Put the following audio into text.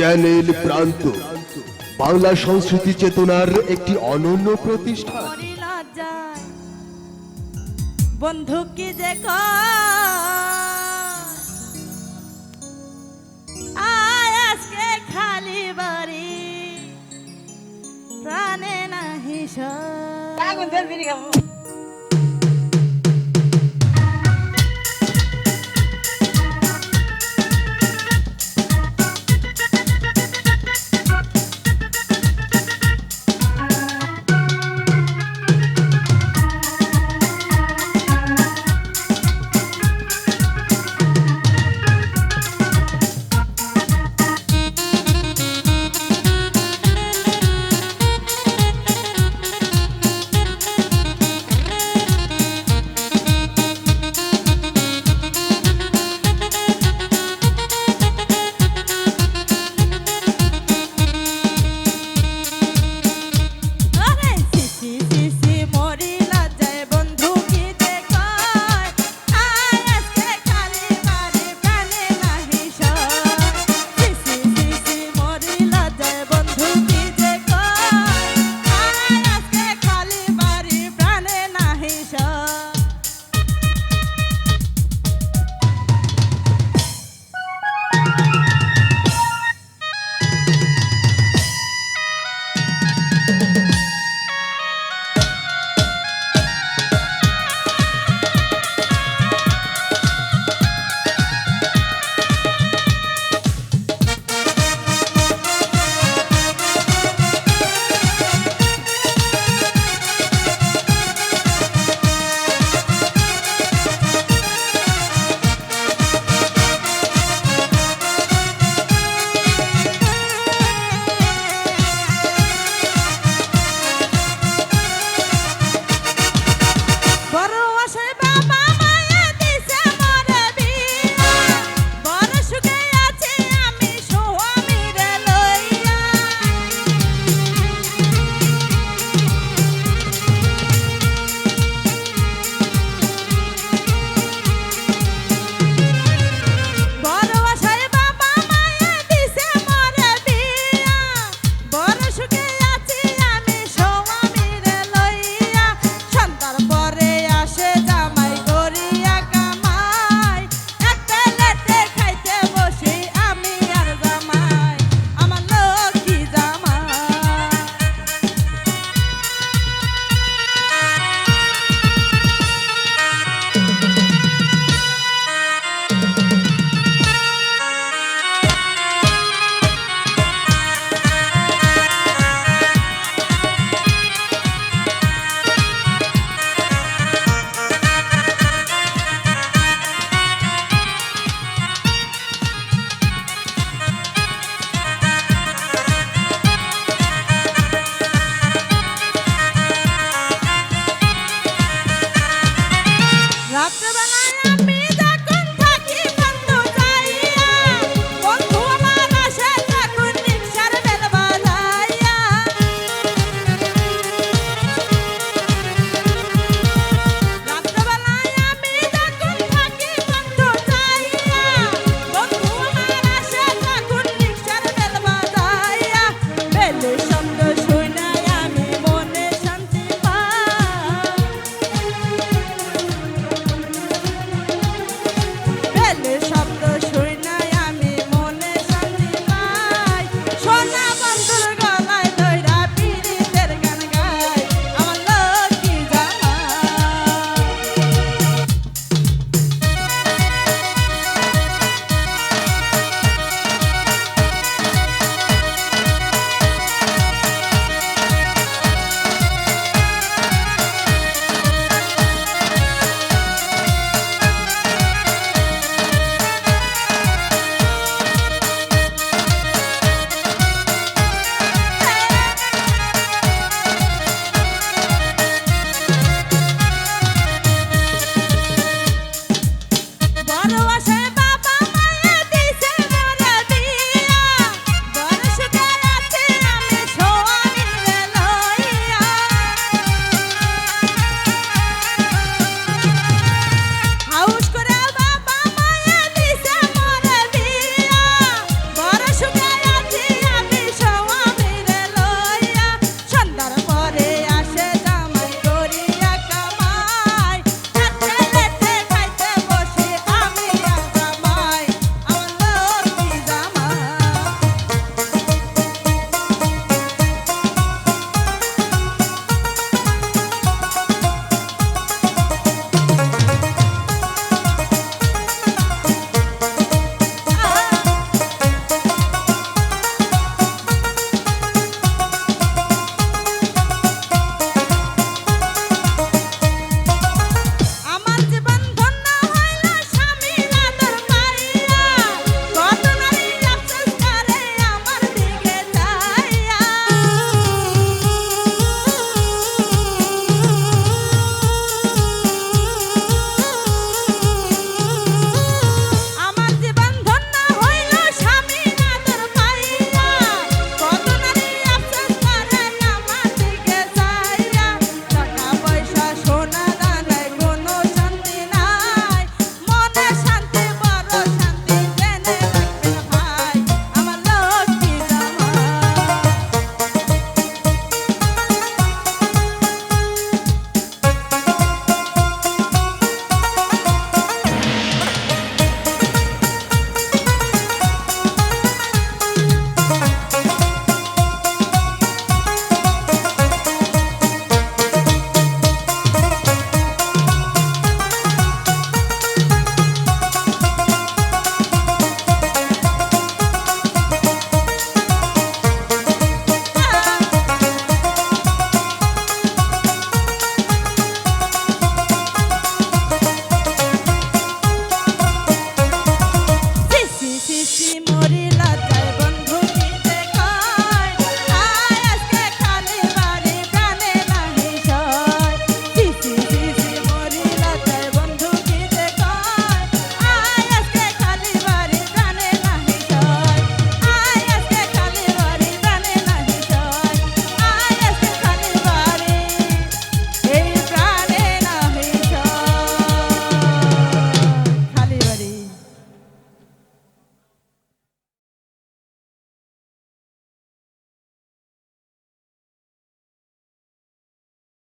Channel প্রান্ত। বাংলা সংস্কৃতি চেতনার একটি অনন্য প্রতিষ্ঠান। বন্ধু কি যে আয় আজকে খালি বাড়ি। প্রাণে নাহি সয়। রাত্রেবেলা